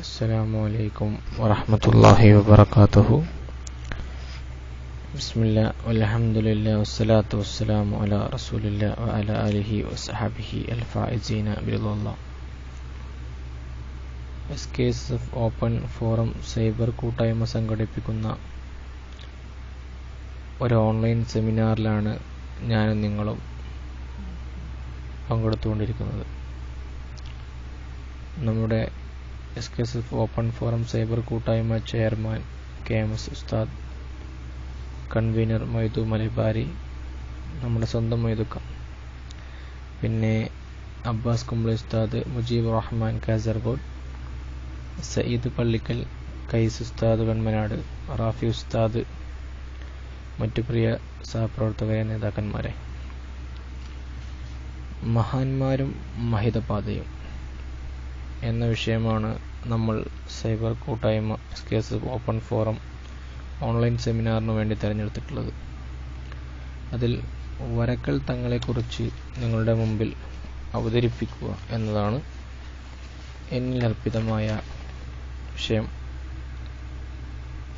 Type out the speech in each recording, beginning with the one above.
السلام عليكم ورحمة الله وبركاته بسم الله والحمد لله والصلاة والسلام على رسول الله وعلى آله وصحبه الفائزين برضا الله S K S F open forum cyber കൂട്ടായ്മ സംഘടിപ്പിക്കുന്ന ഒരു ഓൺലൈൻ സെമിനാറിലാണ് ഞാനും നിങ്ങളും പങ്കെടുത്തുകൊണ്ടിരിക്കുന്നത് നമ്മുടെ S K S F open forum cyber കൂട്ടായ്മ ചെയർമാൻ കെ എം എസ് ഉസ്താദ്. കൺവീനർ മൊയ്തു മലബാരി നമ്മുടെ സ്വന്തം മൊയ്തുക്ക. പിന്നെ അബ്ബാസ് കുംബ്ലി ഉസ്താദ് മുജീബ് റഹ്മാൻ കാസർഗോഡ് സയ്യിദ് പള്ളിക്കൽ കൈസ് ഉസ്താദ് വെൺമനാട് റാഫി ഉസ്താദ് മറ്റു പ്രിയ സഹപ്രവർത്തകരെ നേതാക്കന്മാരെ. മഹാന്മാരും മഹിതപാതയും എന്ന വിഷയമാണ് നമ്മൾ സൈബർ കൂട്ടായ്മ S K S open forum online സെമിനാറിന് വേണ്ടി തിരഞ്ഞെടുത്തിട്ടുള്ളത്. അതിൽ വരക്കൽ തങ്ങളെക്കുറിച്ച് നിങ്ങളുടെ മുമ്പിൽ അവതരിപ്പിക്കുക എന്നതാണ് എന്നിൽ അർപ്പിതമായ വിഷയം.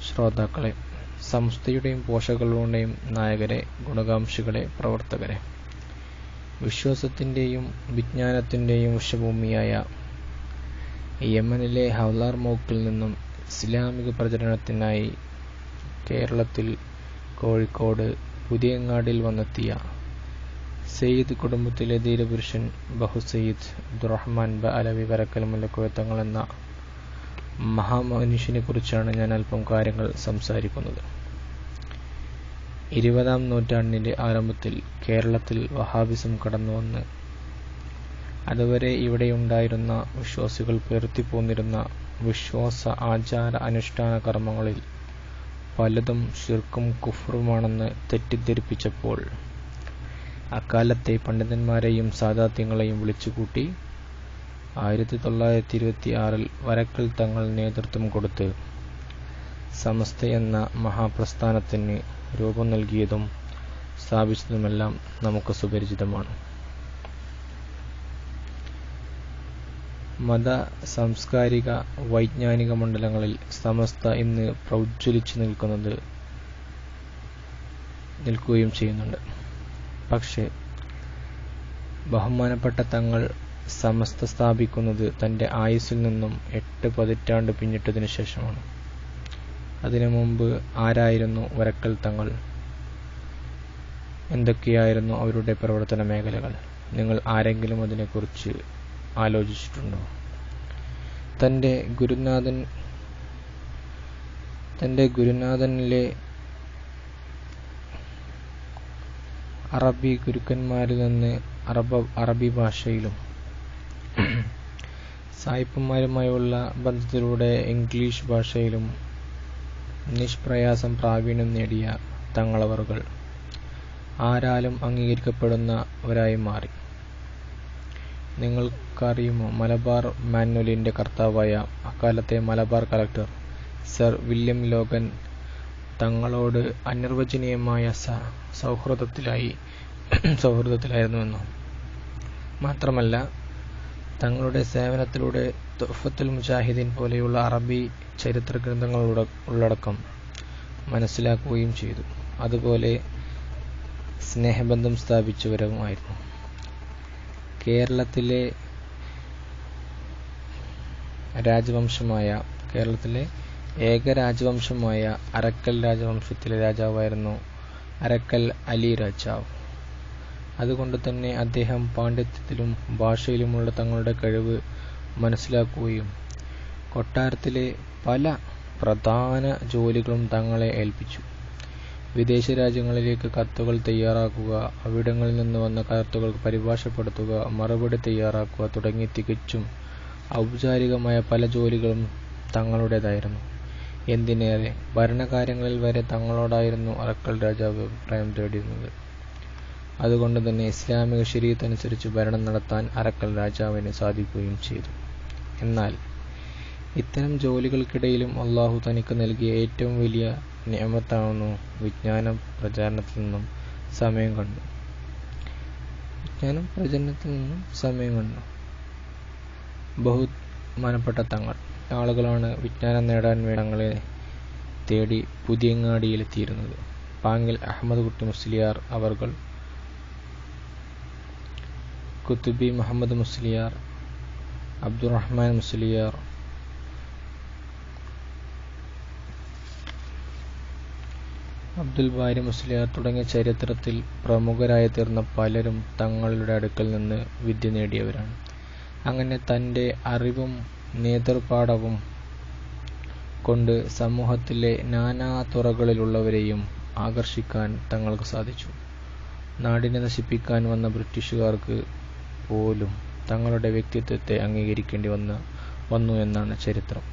ശ്രോതാക്കളെ സംസ്ഥയുടെയും പോഷകളുടെയും നായകരെ ഗുണകാംക്ഷികളെ പ്രവർത്തകരെ. വിശ്വാസത്തിന്റെയും വിജ്ഞാനത്തിന്റെയും ഉഷഭൂമിയായ യമനിലെ ഹൗലാർ മോക്കിൽ നിന്നും ഇസ്ലാമിക പ്രചരണത്തിനായി കേരളത്തിൽ കോഴിക്കോട് പുതിയങ്ങാടിൽ വന്നെത്തിയ സെയ്ദ് കുടുംബത്തിലെ ധീരപുരുഷൻ ബഹു സെയ്ദ് അബ്ദുറഹ്മാൻ ബ അലവി വരക്കൽ മുല്ലക്കുഴത്തങ്ങൾ എന്ന മഹാമനുഷ്യനെ കുറിച്ചാണ് ഞാൻ അല്പം കാര്യങ്ങൾ സംസാരിക്കുന്നത്. ഇരുപതാം നൂറ്റാണ്ടിന്റെ ആരംഭത്തിൽ കേരളത്തിൽ വഹാബിസം കടന്നുവന്ന് അതുവരെ ഇവിടെയുണ്ടായിരുന്ന വിശ്വാസികൾ പേർത്തിപ്പോന്നിരുന്ന വിശ്വാസ ആചാര അനുഷ്ഠാന കർമ്മങ്ങളിൽ പലതും ശിർക്കും കുഫറുമാണെന്ന് തെറ്റിദ്ധരിപ്പിച്ചപ്പോൾ അക്കാലത്തെ പണ്ഡിതന്മാരെയും സാധാത്യങ്ങളെയും വിളിച്ചുകൂട്ടി ആയിരത്തി തൊള്ളായിരത്തി ഇരുപത്തി ആറിൽ വരക്കൽ തങ്ങൾ നേതൃത്വം കൊടുത്ത് സമസ്ത എന്ന മഹാപ്രസ്ഥാനത്തിന് രൂപം നൽകിയതും സ്ഥാപിച്ചതുമെല്ലാം നമുക്ക് സുപരിചിതമാണ്. മത സാംസ്കാരിക വൈജ്ഞാനിക മണ്ഡലങ്ങളിൽ സമസ്ത ഇന്ന് പ്രൗജ്വലിച്ചു നിൽക്കുന്നത് നിൽക്കുകയും ചെയ്യുന്നുണ്ട്. പക്ഷേ ബഹുമാനപ്പെട്ട തങ്ങൾ സമസ്ത സ്ഥാപിക്കുന്നത് തന്റെ ആയുസ്സിൽ നിന്നും എട്ട് പതിറ്റാണ്ട് പിന്നിട്ടതിനു ശേഷമാണ്. അതിനു മുമ്പ് ആരായിരുന്നു വരക്കൽ തങ്ങൾ? എന്തൊക്കെയായിരുന്നു അവരുടെ പ്രവർത്തന മേഖലകൾ? നിങ്ങൾ ആരെങ്കിലും അതിനെക്കുറിച്ച് ആലോചിച്ചിട്ടുണ്ടോ? തന്റെ ഗുരുനാഥൻ തന്റെ ഗുരുനാഥനിലെ അറബി ഗുരുക്കന്മാരിൽ നിന്ന് അറബ അറബി ഭാഷയിലും സായിപ്പന്മാരുമായുള്ള ബന്ധത്തിലൂടെ ഇംഗ്ലീഷ് ഭാഷയിലും നിഷ്പ്രയാസം പ്രാവീണ്യം നേടിയ തങ്ങളവറുകൾ. ആരാലും അംഗീകരിക്കപ്പെടുന്നവരായി മാറി. നിങ്ങൾക്കറിയുമോ? മലബാർ മാനുവലിന്റെ കർത്താവായ അക്കാലത്തെ Malabar collector sir William Logan തങ്ങളോട് അനിർവചനീയമായ സൗഹൃദത്തിലായി സൗഹൃദത്തിലായിരുന്നുവെന്നു? മാത്രമല്ല തങ്ങളുടെ സേവനത്തിലൂടെ തൊഫത്തുൽ മുജാഹിദീൻ പോലെയുള്ള അറബി ചരിത്ര ഗ്രന്ഥങ്ങളുടെ ഉള്ളടക്കം മനസ്സിലാക്കുകയും ചെയ്തു. അതുപോലെ സ്നേഹബന്ധം സ്ഥാപിച്ചവരുമായിരുന്നു. കേരളത്തിലെ രാജവംശമായ കേരളത്തിലെ ഏക രാജവംശമായ അരക്കൽ രാജവംശത്തിലെ രാജാവായിരുന്നു അരക്കൽ അലി രാജാവ്. അതുകൊണ്ട് തന്നെ അദ്ദേഹം പാണ്ഡിത്യത്തിലും ഭാഷയിലുമുള്ള തങ്ങളുടെ കഴിവ് മനസ്സിലാക്കുകയും കൊട്ടാരത്തിലെ പല പ്രധാന ജോലികളും തങ്ങളെ ഏൽപ്പിച്ചു. വിദേശ രാജ്യങ്ങളിലേക്ക് കത്തുകൾ തയ്യാറാക്കുക അവിടങ്ങളിൽ നിന്ന് വന്ന കത്തുകൾ പരിഭാഷപ്പെടുത്തുക മറുപടി തയ്യാറാക്കുക തുടങ്ങി തികച്ചും ഔപചാരികമായ പല ജോലികളും തങ്ങളുടേതായിരുന്നു. എന്തിനേറെ? ഭരണകാര്യങ്ങളിൽ വരെ തങ്ങളോടായിരുന്നു അറക്കൽ രാജാവ് അഭിപ്രായം തേടിയിരുന്നത്. അതുകൊണ്ട് തന്നെ ഇസ്ലാമിക ശരീരത്തനുസരിച്ച് ഭരണം നടത്താൻ അറക്കൽ രാജാവിന് സാധിക്കുകയും ചെയ്തു. എന്നാൽ ഇത്തരം ജോലികൾക്കിടയിലും അള്ളാഹു തനിക്ക് നൽകിയ ഏറ്റവും വലിയ നിയമത്താണെന്നു വിജ്ഞാന പ്രചാരണത്തിൽ നിന്നും സമയം കണ്ടു. വിജ്ഞാന പ്രചരണത്തിൽ നിന്നും സമയം കണ്ടു. ബഹുമാനപ്പെട്ട തങ്ങൾ ആളുകളാണ് വിജ്ഞാനം നേടാൻ വേണ്ടി തേടി തേടി പുതിയങ്ങാടിയിലെത്തിയിരുന്നത്. പാങ്ങിൽ അഹമ്മദ് കുട്ടി മുസ്ലിയാർ അവർകൾ കുത്തുബി മുഹമ്മദ് മുസ്ലിയാർ അബ്ദുറഹ്മാൻ മുസ്ലിയാർ അബ്ദുൽ ബാരി മുസ്ലിയാർ തുടങ്ങിയ ചരിത്രത്തിൽ പ്രമുഖരായി തീർന്ന പലരും തങ്ങളുടെ അടുക്കൽ നിന്ന് വിദ്യ നേടിയവരാണ്. അങ്ങനെ തന്റെ അറിവും നേതൃപാടവും കൊണ്ട് സമൂഹത്തിലെ നാനാ തുറകളിലുള്ളവരെയും ആകർഷിക്കാൻ തങ്ങൾക്ക് സാധിച്ചു. നാടിനെ നശിപ്പിക്കാൻ വന്ന ബ്രിട്ടീഷുകാർക്ക് പോലും തങ്ങളുടെ വ്യക്തിത്വത്തെ അംഗീകരിക്കേണ്ടി വന്ന വന്നു എന്നാണ് ചരിത്രം.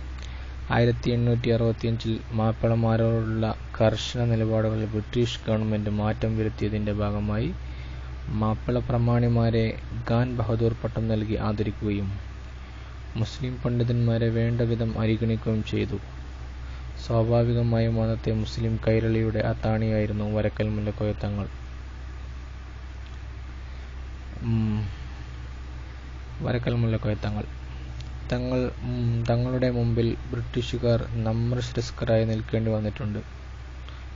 ആയിരത്തി എണ്ണൂറ്റി അറുപത്തിയഞ്ചിൽ മാപ്പിളമാരോടുള്ള കർശന നിലപാടുകളിൽ ബ്രിട്ടീഷ് ഗവൺമെന്റ് മാറ്റം വരുത്തിയതിന്റെ ഭാഗമായി മാപ്പിള പ്രമാണിമാരെ ഖാൻ ബഹദൂർ പട്ടം നൽകി ആദരിക്കുകയും മുസ്ലിം പണ്ഡിതന്മാരെ വേണ്ട വിധം പരിഗണിക്കുകയും ചെയ്തു. സ്വാഭാവികമായും അന്നത്തെ മുസ്ലിം കൈരളിയുടെ അത്താണിയായിരുന്നു വരക്കൽ മുല്ലക്കോയ തങ്ങൾ വരക്കൽ മുല്ലക്കോയ തങ്ങൾ തങ്ങൾ തങ്ങളുടെ മുമ്പിൽ ബ്രിട്ടീഷുകാർ നമ്രശിരസ്കരായി നിൽക്കേണ്ടി വന്നിട്ടുണ്ട്.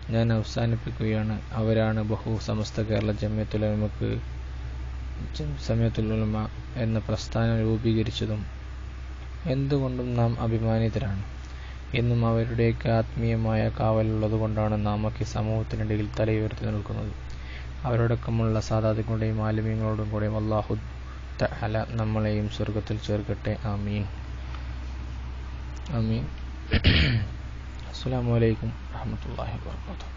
ഞാൻ അവസാനിപ്പിക്കുകയാണ്. അവരാണ് ബഹു സമസ്ത കേരള ജമ്യത്തുലമക്ക് സമയത്തുലമ എന്ന പ്രസ്ഥാനം രൂപീകരിച്ചതും എന്തുകൊണ്ടും നാം അഭിമാനിതരാണ്. എന്നും അവരുടെയൊക്കെ ആത്മീയമായ കാവലുള്ളതുകൊണ്ടാണ് ഒക്കെ സമൂഹത്തിനിടയിൽ തലയുയർത്തി നിൽക്കുന്നത്. അവരോടൊപ്പമുള്ള സാധാതികളുടെയും ആലിമ്യങ്ങളോടും കൂടെയും അള്ളാഹു തഹല നമ്മളെയും സ്വർഗത്തിൽ ചേർക്കട്ടെ. ആമീൻ. ആമീൻ. അസ്സലാമു അലൈക്കും വാഹമത്തല്ലാഹി വാബർക്കാത്തു